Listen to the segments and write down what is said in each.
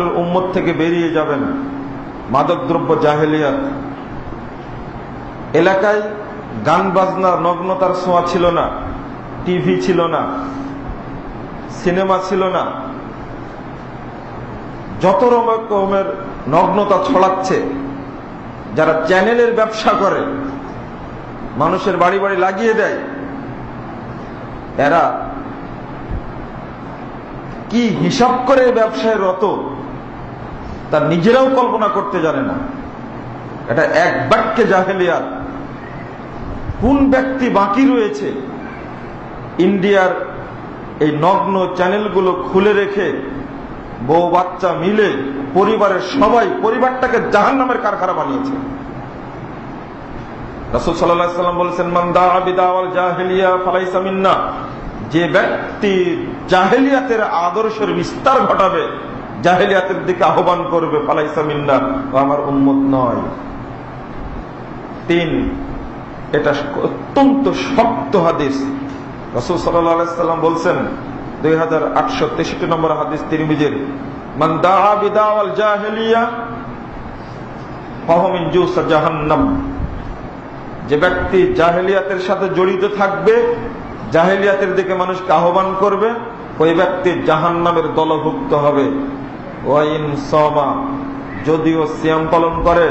উম্মত থেকে বেরিয়ে যাবেন মাদকদ্রব্য জাহেলিয়াত। এলাকায় গান বাজনা, নগ্নতার ছোঁয়া ছিল না, টিভি ছিল না, সিনেমা ছিল না। যত রকমের নগ্নতা ছড়াচ্ছে, যারা চ্যানেলের ব্যবসা করে, মানুষের বাড়ি বাড়ি লাগিয়ে দেয়, এরা কি হিসাব করে ব্যবসায় রত, তা নিজেরাও কল্পনা করতে জানে না। এটা এক বাক্যে জাহেলিয়াত। কোন ব্যক্তি বাকি রয়েছে, ইন্ডিয়ার এই নগ্ন চ্যানেলগুলো খুলে রেখে বউ বাচ্চা মিলে পরিবারের সবাই পরিবারটাকে জাহান নামের কারখানা বানিয়েছে। রসুল সাল্লাম বলেছেন মান্দা আবিদাওয়াল জাহেলিয়া ফালাইসা মিন্না। যে ব্যক্তি জাহেলিয়াতের আদর্শের বিস্তার ঘটাবে, জাহেলিয়াতের দিকে আহ্বান করবে, ফালাইসা মিন্না, ও আমার উন্মত নয়। তিন, এটা অত্যন্ত শক্ত হাদিস। রসুল সাল্লাম বলছেন, দুই হাজার আটশো তেষট্টি নম্বর হাদিস যে ব্যক্তি জাহেলিয়াতের সাথে জড়িত থাকবে জাহেলিয়াতের দিকে মানুষকে আহ্বান করবে, ওই ব্যক্তি জাহান নামের দলভুক্ত হবে। ওয়াইন যদিও সিয়াম পালন করে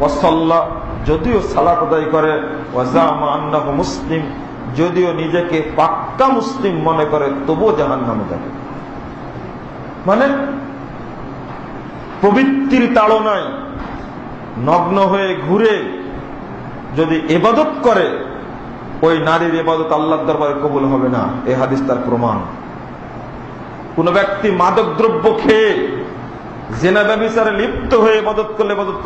ওয়াসাল্লা যদিও সালাত আদায় করে ওয়াজামা মুসলিম, যদিও নিজেকে পাক্কা মুসলিম মনে করে, তবুও জাহান নামে যাবে। মানে প্রবৃত্তির তাড়নায় নগ্ন হয়ে ঘুরে যদি এবাদত করে ওই নারীর এবাদত আল্লাহ দরবারে কবুল হবে না। এ হাদিস তার প্রমাণ। কোন ব্যক্তি মাদক দ্রব্য খেয়ে জেনা ব্যবচারে লিপ্ত হয়ে এবাদত করলে এবাদত